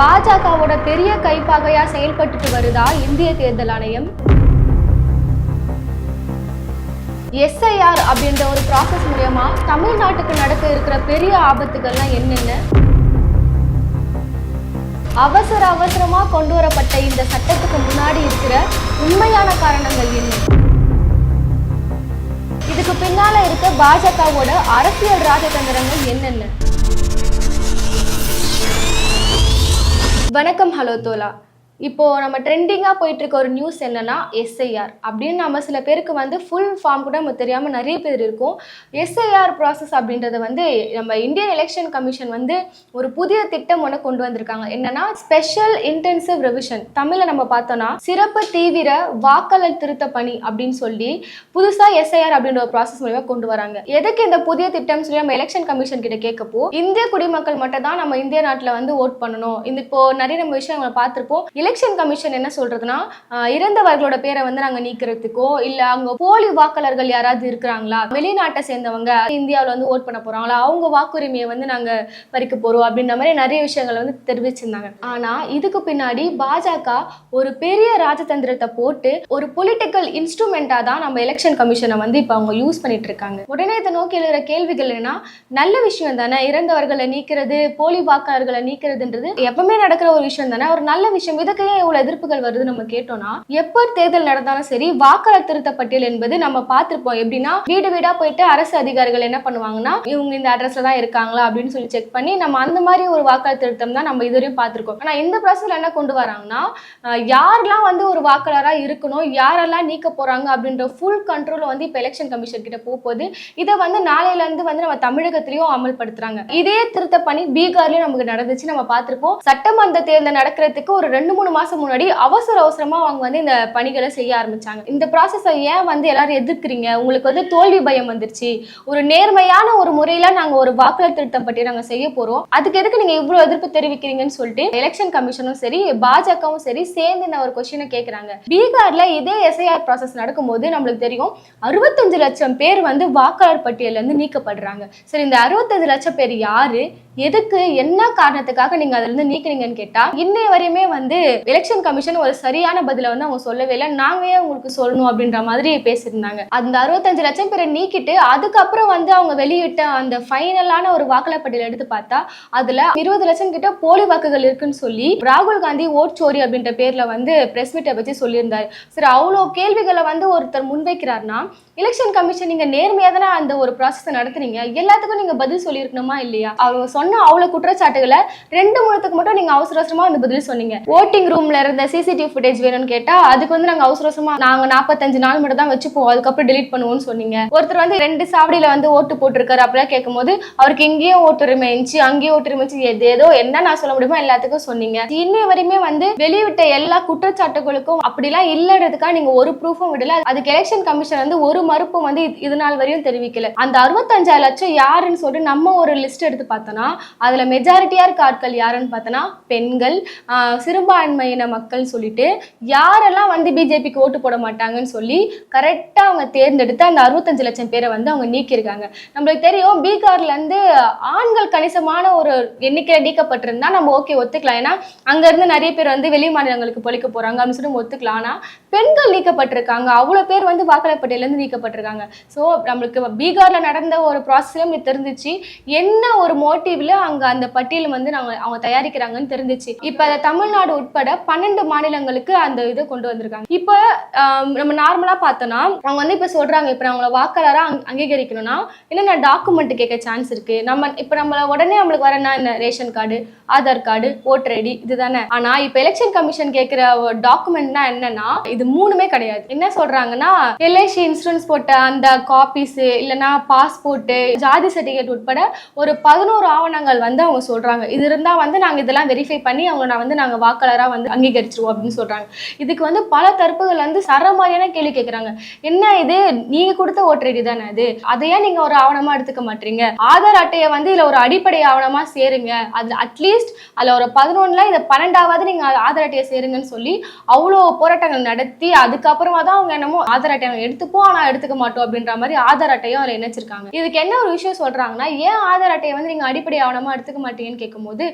பாஜகவோட பெரிய கைப்பாகையா செயல்பட்டுட்டு வருதா இந்திய தேர்தல் ஆணையம்? எஸ்ஐஆர் அப்படின்ற ஒரு ப்ராசஸ் மூலயமா தமிழ்நாட்டுக்கு நடக்க இருக்கிற பெரிய ஆபத்துகள்லாம் என்னென்ன? அவசர அவசரமா கொண்டு வரப்பட்ட இந்த சட்டத்துக்கு முன்னாடி இருக்கிற உண்மையான காரணங்கள் என்ன? இதுக்கு பின்னால இருக்க பாஜகவோட அரசியல் ராஜதந்திரங்கள் என்னென்ன? வணக்கம் ஹலோ தோலா. இப்போ நம்ம ட்ரெண்டிங்காக போயிட்டு இருக்க ஒரு நியூஸ் என்னன்னா எஸ்ஐஆர் அப்படின்னு நம்ம சில பேருக்கு வந்து ஃபுல் ஃபார்ம் கூட நம்ம தெரியாமல் நிறைய பேர் இருக்கும். எஸ்ஐஆர் ப்ராசஸ் அப்படின்றத வந்து நம்ம இந்தியன் எலெக்ஷன் கமிஷன் வந்து ஒரு புதிய திட்டம் ஒன்று கொண்டு வந்திருக்காங்க. என்னன்னா ஸ்பெஷல் இன்டென்சிவ் ரெவிஷன் தமிழில் நம்ம பார்த்தோம்னா சிறப்பு தீவிர வாக்காளர் திருத்த பணி அப்படின்னு சொல்லி புதுசாக எஸ்ஐஆர் அப்படின்ற ஒரு ப்ராசஸ் மூலியமாக கொண்டு வராங்க. எதுக்கு இந்த புதிய திட்டம் சொல்லி நம்ம எலெக்ஷன் கமிஷன் கிட்ட கேட்கப்போ இந்திய குடிமக்கள் மட்டும் தான் நம்ம இந்திய நாட்டில் வந்து ஓட் பண்ணணும். இந்த இப்போ நிறைய நம்ம விஷயங்களை பார்த்துருப்போம். எலெக்ஷன் கமிஷன் என்ன சொல்றதுன்னா இறந்தவர்களோட பேரை வந்து நாங்க நீக்கிறதுக்கோ இல்ல அங்க போலி வாக்காளர்கள் யாராவது இருக்கிறாங்களா வெளிநாட்டை சேர்ந்தவங்க இந்தியாவில் வந்து ஓட் பண்ண போறாங்களா அவங்க வாக்குரிமையை வந்து நாங்க பறிக்க போறோம் அப்படின்ற மாதிரி நிறைய விஷயங்களை வந்து தெரிவிச்சிருந்தாங்க. ஆனா இதுக்கு பின்னாடி பாஜக ஒரு பெரிய ராஜதந்திரத்தை போட்டு ஒரு பொலிட்டிக்கல் இன்ஸ்ட்ருமெண்டா தான் நம்ம எலெக்ஷன் கமிஷனை வந்து இப்போ அவங்க யூஸ் பண்ணிட்டு இருக்காங்க. உடனே இதை நோக்கி எழுகிற கேள்விகள் என்னன்னா நல்ல விஷயம் தானே இறந்தவர்களை நீக்கிறது போலி வாக்காளர்களை நீக்கிறதுன்றது எப்பவுமே நடக்கிற ஒரு விஷயம் தானே ஒரு நல்ல விஷயம். இதுக்கு ஏன் இவ்வளவு எதிர்ப்புகள் வருது நம்ம கேட்டோம்னா எப்போ தேர்தல் நடந்தாலும் சரி வாக்காளர் திருத்த பட்டியல் என்பது நம்ம பார்த்திருப்போம். எப்படின்னா வீடு வீடா போயிட்டு அரசு அதிகாரிகள் என்ன பண்ணுவாங்கன்னா இவங்க இந்த அட்ரஸ்ல தான் இருக்காங்களா அப்படின்னு சொல்லி செக் பண்ணி நம்ம அந்த மாதிரி ஒரு வாக்காளர் திருத்தம் தான் நம்ம இதுவரையும் பார்த்திருக்கோம். ஆனா இந்த ப்ராசஸ்ல என்ன கொண்டு வராங்கன்னா யாரெல்லாம் வந்து ஒரு வாக்காளரா இருக்கணும் யாரெல்லாம் நீக்க போறாங்க அப்படின்ற ஃபுல் கண்ட்ரோல் வந்து இப்போ எலெக்ஷன் கமிஷன் கிட்ட போகுது. இதை வந்து நாளையில இருந்து வந்து நம்ம தமிழகத்திலயும் அமல்படுத்துறாங்க. இதே திருத்த பணி பீகார்லயும் நமக்கு நடந்துச்சு நம்ம பார்த்திருப்போம். சட்டமன்ற தேர்தல் நடக்கிறதுக்கு ஒரு ரெண்டு மூணு மாசம் முன்னாடி அவசர அவசரமா அவங்க வந்து இந்த பணிகளை செய்ய ஆரம்பிச்சாங்க. இந்த ப்ராசஸை ஏன் வந்து எல்லாரும் எதிர்க்கிறீங்க? உங்களுக்கு வந்து தோல்வி பயம் வந்துருச்சு. ஒரு நேர்மையான ஒரு முறையில நாங்க ஒரு வாக்காளர் திருத்தம் பற்றி நாங்க செய்ய போறோம். அதுக்கு எதுக்கு நீங்க இவ்வளவு எதிர்ப்பு தெரிவிக்கிறீங்கன்னு சொல்லிட்டு எலெக்ஷன் கமிஷனும் சரி பாஜகவும் சரி சேர்ந்து இந்த ஒரு கொஸ்டினை கேட்குறாங்க பீகார்ல இதே எஸ்ஐஆர் ப்ராசஸ் நடக்கும்போது நம்மளுக்கு தெரியும் அறுபத்தஞ்சு லட்சம் பேர் வந்து வாக்காளர் பட்டியல்ல இருந்து நீக்கப்படுறாங்க. சரி இந்த அறுபத்தஞ்சு லட்சம் பேர் யாரு? எதுக்கு? என்ன காரணத்துக்காக நீங்க அதுல இருந்து நீக்குறீங்கன்னு கேட்டா இன்னைய வரையுமே வந்து எலெக்ஷன் கமிஷன் ஒரு சரியான பதில வந்து அவங்க சொல்லவே இல்லை. நாங்களே உங்களுக்கு சொல்லணும் அப்படின்ற மாதிரி பேசியிருந்தாங்க. அந்த அறுபத்தஞ்சு லட்சம் பேரை நீக்கிட்டு அதுக்கப்புறம் வந்து அவங்க வெளியிட்ட அந்த ஃபைனலான ஒரு வாக்காளர் பட்டியல் எடுத்து பார்த்தா அதுல இருபது லட்சம் கிட்ட போலி வாக்குகள் இருக்குன்னு சொல்லி ராகுல் காந்தி ஓட் சோரி அப்படின்ற பேர்ல வந்து பிரஸ் மீட்டை வச்சு சொல்லியிருந்தாரு. சரி அவ்வளோ கேள்விகளை வந்து ஒருத்தர் முன்வைக்கிறார்னா எலெக்ஷன் கமிஷன் நீங்க நேர்மையா தானே அந்த ஒரு ப்ராசஸ் நடத்துறீங்க எல்லாத்துக்கும் நீங்க பதில் சொல்லியிருக்கணுமா இல்லையா? அவங்க சொன்ன அவ்வளவு குற்றச்சாட்டுகளை ரெண்டு மூணத்துக்கு மட்டும் நீங்க அவசர அவசரமா வந்து பதில் சொன்னீங்க. ஓட்டி ஓட்டிங் ரூம்ல இருந்த சிசிடிவி ஃபுட்டேஜ் வேணும்னு கேட்டா அதுக்கு வந்து நாங்க அவசர அவசரமா நாங்க நாற்பத்தஞ்சு நாள் மட்டும் தான் வச்சுப்போம். அதுக்கப்புறம் டிலீட் பண்ணுவோம்னு சொன்னீங்க. ஒருத்தர் வந்து ரெண்டு சாவடியில வந்து ஓட்டு போட்டிருக்காரு அப்படிலாம் கேட்கும்போது அவருக்கு இங்கேயும் ஓட்டுரிமை இருந்துச்சு அங்கேயும் ஓட்டுரிமை இருந்துச்சு. ஏதோ என்ன நான் சொல்ல முடியுமோ எல்லாத்துக்கும் சொன்னீங்க. இன்னை வரையுமே வந்து வெளிவிட்ட எல்லா குற்றச்சாட்டுகளுக்கும் அப்படிலாம் இல்லைன்றதுக்காக நீங்க ஒரு ப்ரூஃபும் விடல. அதுக்கு எலெக்ஷன் கமிஷன் வந்து ஒரு மறுப்பும் வந்து இது- நாள் வரையும் தெரிவிக்கல. அந்த அறுபத்தஞ்சாயிரம் லட்சம் யாருன்னு சொல்லிட்டு நம்ம ஒரு லிஸ்ட் எடுத்து பார்த்தோம்னா அதுல மெஜாரிட்டியா இருக்க ஆட்கள் யாருன்னு பார்த்தோன்னா பெண்கள் சிறுபான் சிறுபான்மையின மக்கள் சொல்லிட்டு யாரெல்லாம் வந்து பிஜேபிக்கு ஓட்டு போட மாட்டாங்கன்னு சொல்லி கரெக்டா அவங்க தேர்ந்தெடுத்து அந்த அறுபத்தஞ்சு லட்சம் பேரை வந்து அவங்க நீக்கியிருக்காங்க. நம்மளுக்கு தெரியும் பீகார்ல இருந்து ஆண்கள் கணிசமான ஒரு எண்ணிக்கையில நீக்கப்பட்டிருந்தா நம்ம ஓகே ஒத்துக்கலாம். ஏன்னா அங்க இருந்து நிறைய பேர் வந்து வெளி மாநிலங்களுக்கு பொழிக்க போறாங்க அப்படின்னு சொல்லி ஒத்துக்கலாம். ஆனா பெண்கள் நீக்கப்பட்டிருக்காங்க. அவ்வளவு பேர் வந்து வாக்காளர் பட்டியல இருந்து நீக்கப்பட்டிருக்காங்க. ஸோ நம்மளுக்கு பீகார்ல நடந்த ஒரு ப்ராசஸ்லயும் தெரிஞ்சிச்சு. என்ன ஒரு மோட்டிவ்ல அங்க அந்த பட்டியல் வந்து நாங்க அவங்க தயாரிக்கிறாங்கன்னு தெரிஞ்சிச்சு. இப்ப அதை தமிழ்நாடு உட்பட பன்னெண்டு மாநிலங்களுக்கு அந்த இதை கொண்டு வந்திருக்காங்க. இப்போ நம்ம நார்மலா பார்த்தோம்னா அவங்க வந்து இப்ப சொல்றாங்க இப்ப அவங்கள வாக்காளரா அங்கீகரிக்கணும்னா என்னென்ன டாக்குமெண்ட் கேட்க சான்ஸ் இருக்கு? நம்ம இப்ப நம்மள உடனே நம்மளுக்கு வரனா என்ன ration card Aadhaar card voter ID இதுதானே? ஆனா இப்ப எலெக்ஷன் கமிஷன் கேட்கிற டாக்குமெண்ட்னா என்னன்னா இது மூணுமே கிடையாது. என்ன சொல்றாங்கன்னா எல்ஐசி இன்சூரன்ஸ் போட்ட அந்த காப்பீஸ் இல்லைன்னா பாஸ்போர்ட் ஜாதி சர்டிஃபிகேட் உட்பட ஒரு பதினோரு ஆவணங்கள் வந்து அவங்க சொல்றாங்க. இது இருந்தா வந்து நாங்க இதெல்லாம் வெரிஃபை பண்ணி அவங்க நான் வந்து நாங்க வாக்காளரா வந்து அங்கீகரிச்சிருவோம் அப்படின்னு சொல்றாங்க. இதுக்கு வந்து பல தரப்புகள் வந்து சரமாரியான கேள்வி கேட்குறாங்க என்ன இது? நீங்க கொடுத்த ஓட்டர் ஐடி தானே அது? அதை ஏன் நீங்க ஒரு ஆவணமா எடுத்துக்க மாட்டீங்க. ஆதார் அட்டையை வந்து இதுல ஒரு அடிப்படை ஆவணமா சேருங்க. அது அட்லீஸ்ட் அதுல ஒரு பதினொன்னுல இதை பன்னெண்டாவது நீங்க ஆதார் அட்டையை சேருங்கன்னு சொல்லி அவ்வளோ போராட்டங்கள் நடத்தி அதுக்கப்புறமா தான் அவங்க என்னமோ ஆதார் அட்டையை எடுத்துப்போம் ஆனால் எடுத்துக்க மாட்டோம் அப்படின்ற மாதிரி ஆதார் அட்டையும் அதில் இணைச்சிருக்காங்க. இதுக்கு என்ன ஒரு விஷயம் சொல்றாங்கன்னா ஏன் ஆதார் அட்டையை வந்து நீங்க அடிப்படை ஆவணமா எடுத்துக்க மாட்டீங்கன்னு கேட்கும்போது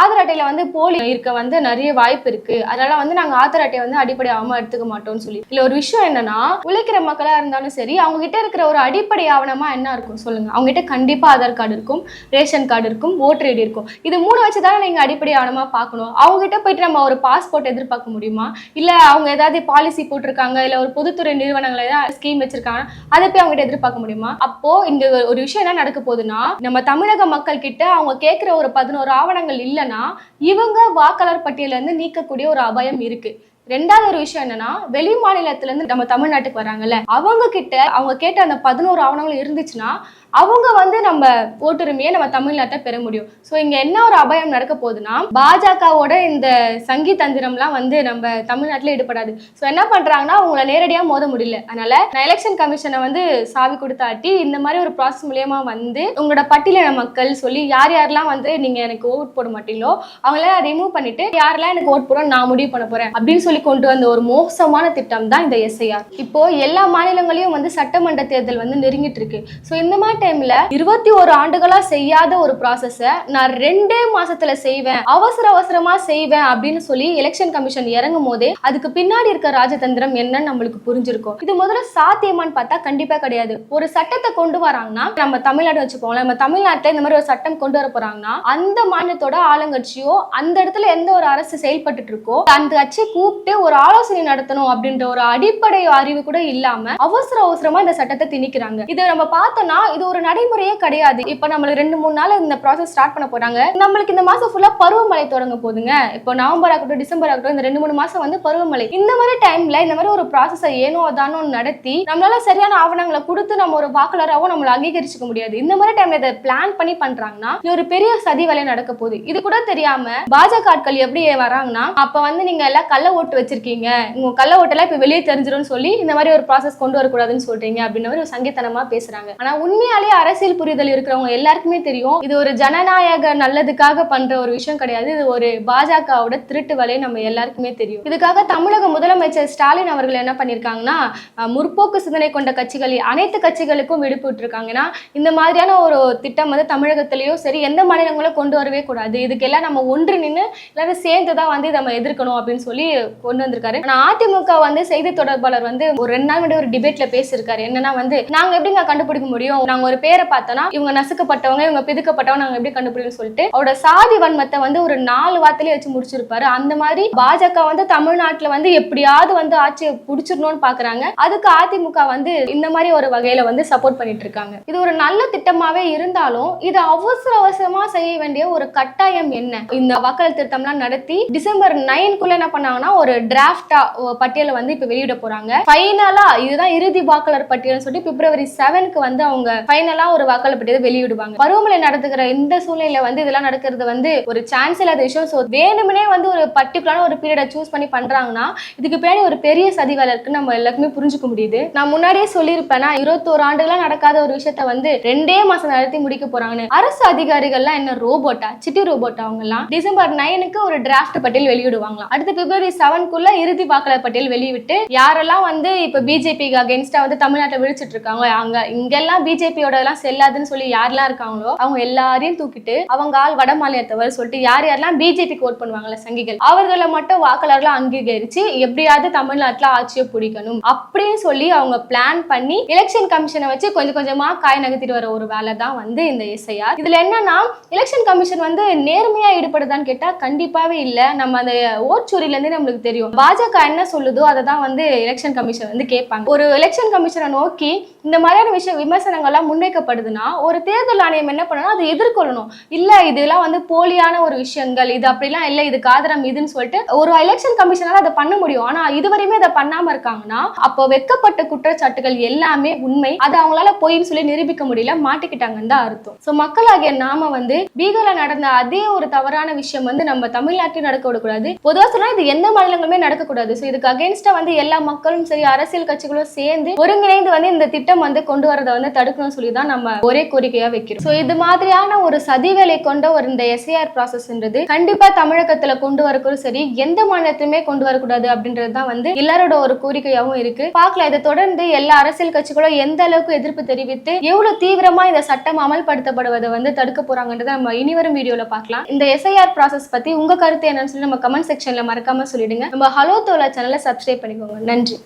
ஆதார் அட்டையில வந்து போலி இருக்க வந்து நிறைய வாய்ப்பு இருக்கு. அதனால வந்து நாங்க ஆதார் அட்டையை வந்து அடிப்படை எடுத்துக்க மாட்டோம்னு சொல்லி. இல்ல ஒரு விஷயம் என்னன்னா உழைக்கிற மக்களா இருந்தாலும் சரி அவங்க கிட்ட இருக்கிற ஒரு அடிப்படை ஆவணமா என்ன இருக்கும் சொல்லுங்க. அவங்க கிட்ட கண்டிப்பா ஆதார் கார்டு இருக்கும் ரேஷன் கார்டு இருக்கும் ஓட்டர் ஐடி இருக்கும். இது மூணு வச்சு தானே நீங்க அடிப்படை ஆவணமா பார்க்கணும். அவங்க கிட்ட போயிட்டு நம்ம ஒரு பாஸ்போர்ட் எதிர்பார்க்க முடியுமா? இல்ல அவங்க ஏதாவது பாலிசி போட்டிருக்காங்க இல்ல ஒரு பொதுத்துறை நிறுவனங்கள் ஏதாவது ஸ்கீம் வச்சிருக்காங்க அதை போய் அவங்க கிட்ட எதிர்பார்க்க முடியுமா? அப்போ இந்த ஒரு விஷயம் என்ன நடக்க போகுதுன்னா நம்ம தமிழக மக்கள் கிட்ட அவங்க கேட்கிற ஒரு பதினோரு ஆவணங்கள் இல்லைன்னா இவங்க வாக்காளர் பட்டியல இருந்து நீக்கக்கூடிய ஒரு அபாயம் இருக்கு. ரெண்டாவது ஒரு விஷயம் என்னன்னா வெளி மாநிலத்துல இருந்து நம்ம தமிழ்நாட்டுக்கு வராங்கல்ல அவங்க கிட்ட அவங்க கேட்ட அந்த பதினோரு ஆவணங்கள் இருந்துச்சுன்னா அவங்க வந்து நம்ம ஓட்டுரிமையை நம்ம தமிழ்நாட்டை பெற முடியும். ஸோ இங்கே என்ன ஒரு அபாயம் நடக்க போகுதுன்னா பாஜகவோட இந்த சங்கி தந்திரம்லாம் வந்து நம்ம தமிழ்நாட்டில் ஈடுபடாது. ஸோ என்ன பண்றாங்கன்னா அவங்கள நேரடியாக மோத முடியல. அதனால நான் எலெக்ஷன் கமிஷனை வந்து சாவி கொடுத்தாட்டி இந்த மாதிரி ஒரு ப்ராசஸ் மூலியமா வந்து உங்களோட பட்டியலின மக்கள் சொல்லி யார் யாரெல்லாம் வந்து நீங்கள் எனக்கு ஓட் போட மாட்டீங்களோ அவங்கள ரிமூவ் பண்ணிட்டு யாரெல்லாம் எனக்கு ஓட் போட நான் முடிவு பண்ண போகிறேன் அப்படின்னு சொல்லி கொண்டு வந்த ஒரு மோசமான திட்டம் தான் இந்த எஸ்ஐஆர் இப்போ எல்லா மாநிலங்களையும் வந்து சட்டமன்ற தேர்தல் வந்து நெருங்கிட்டு இருக்கு. ஸோ இந்த மாதிரி டைம்ல இருபத்தி ஒரு ஆண்டுகளா செய்யாத ஒரு ப்ராசஸ நான் ரெண்டே மாசத்துல செய்வேன். அவசர அவசரமா செய்வேன் அப்படின்னு சொல்லி எலெக்ஷன் கமிஷன் இறங்கும் போதே அதுக்கு பின்னாடி இருக்க ராஜதந்திரம் என்னன்னு நம்மளுக்கு புரிஞ்சிருக்கும். இது முதல்ல சாத்தியமான்னு பார்த்தா கண்டிப்பா கிடையாது. ஒரு சட்டத்தை கொண்டு வராங்கன்னா நம்ம தமிழ்நாடு வச்சுக்கோங்களேன் நம்ம தமிழ்நாட்டுல இந்த மாதிரி ஒரு சட்டம் கொண்டு வர போறாங்கன்னா அந்த மாநிலத்தோட ஆளுங்கட்சியோ அந்த இடத்துல எந்த ஒரு அரசு செயல்பட்டு இருக்கோ அந்த கட்சி கூப்பிட்டு ஒரு ஆலோசனை நடத்தணும் அப்படின்ற ஒரு அடிப்படை அறிவு கூட இல்லாம அவசர அவசரமா இந்த சட்டத்தை திணிக்கிறாங்க. இதை நம்ம பார்த்தோம்னா இது ஒரு நடைமுறையே கிடையாது. இப்ப நம்மளுக்கு ரெண்டு மூணு நாள் இந்த ப்ராசஸ் ஸ்டார்ட் பண்ண போறாங்க. நம்மளுக்கு இந்த மாசம் ஃபுல்லா பருவமழை தொடங்க போதுங்க இப்போ நவம்பர் ஆகட்டும் டிசம்பர் ஆகட்டும் இந்த ரெண்டு மூணு மாசம் வந்து பருவமழை. இந்த மாதிரி டைம்ல இந்த மாதிரி ஒரு ப்ராசஸை ஏனோ தானோ நடத்தி நம்மளால சரியான ஆவணங்களை கொடுத்து நம்ம ஒரு வாக்காளராகவும் நம்மள அங்கீகரிச்சுக்க முடியாது. இந்த மாதிரி டைம்ல இதை பிளான் பண்ணி பண்றாங்கன்னா ஒரு பெரிய சதி வேலை நடக்க போகுது. இது கூட தெரியாம பாஜக ஆட்கள் எப்படி வராங்கன்னா அப்ப வந்து நீங்க எல்லாம் கள்ள ஓட்டு வச்சிருக்கீங்க. உங்க கள்ள ஓட்டெல்லாம் இப்ப வெளியே தெரிஞ்சிடும் சொல்லி இந்த மாதிரி ஒரு ப்ராசஸ் கொண்டு வரக்கூடாதுன்னு சொல்றீங்க அப்படின்னு மாதிரி ஒரு சங்கீத்தனமா பேசுறாங்க. ஆனா உண்மையாலேயே அரசியல் புரிதல் இருக்கிறவங்க எல்லாருக்குமே தெரியும். இது ஒரு ஜனநாயக நல்லதுக்காக பண்ற ஒரு விஷயம் கிடையாது. இது ஒரு பாஜகவோட திருட்டு வலை நம்ம எல்லாருக்குமே தெரியும். இதுக்காக தமிழக முதலமைச்சர் ஸ்டாலின் அவர்கள் என்ன பண்ணிருக்காங்கன்னா முற்போக்கு சிந்தனை கொண்ட கட்சிகள் அனைத்து கட்சிகளுக்கும் விடுப்பு விட்டுருக்காங்கன்னா இந்த மாதிரியான ஒரு திட்டம் வந்து தமிழகத்திலயும் சரி எந்த மாநிலங்களும் கொண்டு வரவே கூடாது. இதுக்கெல்லாம் நம்ம ஒன்று நின்று எல்லாரும் சேர்ந்து தான் வந்து இதை நம்ம எதிர்க்கணும் அப்படின்னு சொல்லி கொண்டு வந்திருக்காரு. ஆனா அதிமுக வந்து செய்தி தொடர்பாளர் வந்து ஒரு ரெண்டு நாள் முன்னாடி ஒரு டிபேட்ல பேசியிருக்காரு. என்னன்னா வந்து நாங்க எப்படிங்க கண்டுபிடிக்க முடியும்? நாங்க ஒரு பேரை பார்த்தோம்னா இவங்க நசுக்கப்பட்டவங்க இவங்க பிதுக்கப்பட்டவங்க நாங்க எப்படி கண்டுபிடிக்கணும்னு சொல்லிட்டு அவரோட சாதி வன்மத்தை வந்து ஒரு நாலு வார்த்தையிலே வச்சு முடிச்சிருப்பாரு. அந்த மாதிரி பாஜக வந்து தமிழ்நாட்டுல வந்து எப்படியாவது வந்து ஆட்சியை புடிச்சிடணும்னு பாக்குறாங்க. அதுக்கு அதிமுக வந்து இந்த மாதிரி ஒரு வகையில வந்து சப்போர்ட் பண்ணிட்டு இருக்காங்க. இது ஒரு நல்ல திட்டமாவே இருந்தாலும் இது அவசர அவசரமா செய்ய வேண்டிய ஒரு கட்டாயம் என்ன? இந்த வாக்காளர் திருத்தம்லாம் நடத்தி டிசம்பர் நைன்குள்ள என்ன பண்ணாங்கன்னா ஒரு டிராப்டா பட்டியலை வந்து இப்ப வெளியிட போறாங்க. ஃபைனலா இதுதான் இறுதி வாக்காளர் பட்டியல்னு சொல்லி பிப்ரவரி செவனுக்கு வந்து அவங்க ஃபைனலா ஒரு வாக்காளர் பட்டியலை வெளியிடுவாங்க. பருவமழை நடத்துகிற இந்த சூழ்நிலையில வந்து இதெல்லாம் நடக்கிறது வந்து ஒரு சான்ஸ் இல்லாத விஷயம். ஸோ வேணும்னே வந்து ஒரு பர்டிகுலரான ஒரு பீரியடை சூஸ் பண்ணி பண்றாங்கன்னா இதுக்கு பின்னாடி ஒரு பெரிய சதி வேலை இருக்குன்னு நம்ம எல்லாருக்குமே புரிஞ்சுக்க முடியுது. நான் முன்னாடியே சொல்லியிருப்பேன்னா இருபத்தோரு ஆண்டுகளாக நடக்காத ஒரு விஷயத்த வந்து ரெண்டே மாசம் நடத்தி முடிக்க போறாங்கன்னு. அரசு அதிகாரிகள்லாம் என்ன ரோபோட்டா சிட்டி ரோபோட்டா அவங்க எல்லாம் டிசம்பர் நைனுக்கு ஒரு டிராஃப்ட் பட்டியல் வெளியிடுவாங்களாம். அடுத்து பிப்ரவரி செவன்குள்ள இறுதி வாக்காளர் பட்டியல் வெளியிட்டு யாரெல்லாம் வந்து இப்ப பிஜேபிக்கு அகேன்ஸ்டா வந்து தமிழ்நாட்டை விழிச்சிட்டு இருக்காங்க அங்க இங்கெல்லாம் பிஜேபி எல்லாம் செல்லாதுன்னு சொல்லி யாரெல்லாம் இருக்காங்களோ அவங்க எல்லாரையும் தூக்கிட்டு அவங்க ஆள் வட மாநிலத்தவர் சொல்லிட்டு யார் யாரெல்லாம் பிஜேபிக்கு ஓட் பண்ணுவாங்கல்ல சங்கிகள். அவர்களை மட்டும் வாக்காளர்களா அங்கீகரிச்சு எப்படியாவது தமிழ்நாட்டுல ஆட்சியை பிடிக்கணும் அப்படின்னு சொல்லி அவங்க பிளான் பண்ணி எலெக்ஷன் கமிஷனை வச்சு கொஞ்சம் கொஞ்சமா காய் நகர்த்திட்டு வர ஒரு வேலை தான் வந்து இந்த எஸ்ஐஆர் இதுல என்னன்னா எலெக்ஷன் கமிஷன் வந்து நேர்மையா ஈடுபடுதான்னு கேட்டா கண்டிப்பாவே இல்ல. நம்ம அந்த ஓட்சூரில இருந்து நம்மளுக்கு தெரியும். பாஜக என்ன சொல்லுதோ அதை தான் வந்து எலெக்ஷன் கமிஷன் வந்து கேட்பாங்க. ஒரு எலெக்ஷன் கமிஷனை நோக்கி இந்த மாதிரியான விஷய விமர்சனங்கள்லாம் முன்வைக்கப்படுதுன்னா ஒரு தேர்தல் ஆணையம் என்ன பண்ணணும் அதை எதிர்கொள்ளணும். இல்ல இதெல்லாம் வந்து போலியான ஒரு விஷயங்கள் இது அப்படிலாம் இல்ல இது காதரம் இதுன்னு சொல்லிட்டு ஒரு எலெக்ஷன் கமிஷனால அதை பண்ண முடியும். ஆனா இதுவரையுமே அதை பண்ணாம இருக்காங்கன்னா அப்போ வெக்கப்பட்ட குற்றச்சாட்டுகள் எல்லாமே உண்மை. அதை அவங்களால பொய்ன்னு சொல்லி நிரூபிக்க முடியல மாட்டிக்கிட்டாங்கன்னு தான் அர்த்தம். சோ மக்களாகிய நாம வந்து பீகார்ல நடந்த அதே ஒரு தவறான விஷயம் வந்து நம்ம தமிழ்நாட்டில் நடக்க விடக்கூடாது. பொதுவா சொன்னா இது எந்த மாநிலங்களுமே நடக்கக்கூடாது ஸோ இதுக்கு அகேன்ஸ்டா வந்து எல்லா மக்களும் சரி அரசியல் கட்சிகளும் சேர்ந்து ஒருங்கிணைந்து வந்து இந்த திட்டம் வந்து கொண்டு வரதை வந்து தடுக்கணும்னு சொல்லி தான் நம்ம ஒரே கோரிக்கையா வைக்கிறோம். ஸோ இது மாதிரியான ஒரு சதி வேலை கொண்ட ஒரு இந்த எஸ்ஐஆர் ப்ராசஸ்ன்றது கண்டிப்பா தமிழகத்துல கொண்டு வரக்கூடும் சரி எந்த மாநிலத்திலுமே கொண்டு வரக்கூடாது அப்படின்றது தான் வந்து எல்லாரோட ஒரு கோரிக்கையாகவும் இருக்கு. பார்க்கலாம் இதை தொடர்ந்து எல்லா அரசியல் கட்சிகளும் எந்த அளவுக்கு எதிர்ப்பு தெரிவித்து எவ்வளவு தீவிரமா இந்த சட்டம் அமல்படுத்தப்படுவதை வந்து தடுக்க போறாங்கன்றத நம்ம இனிவரும் வீடியோல பார்க்கலாம். இந்த எஸ்ஐஆர் ப்ராசஸ் பத்தி உங்க கருத்து என்னன்னு சொல்லி நம்ம கமெண்ட் செக்ஷன்ல மறக்காம சொல்லிடுங்க. நம்ம ஹலோ தோலா சேனலை சப்ஸ்கிரைப் பண்ணிக்கோங்க. நன்றி.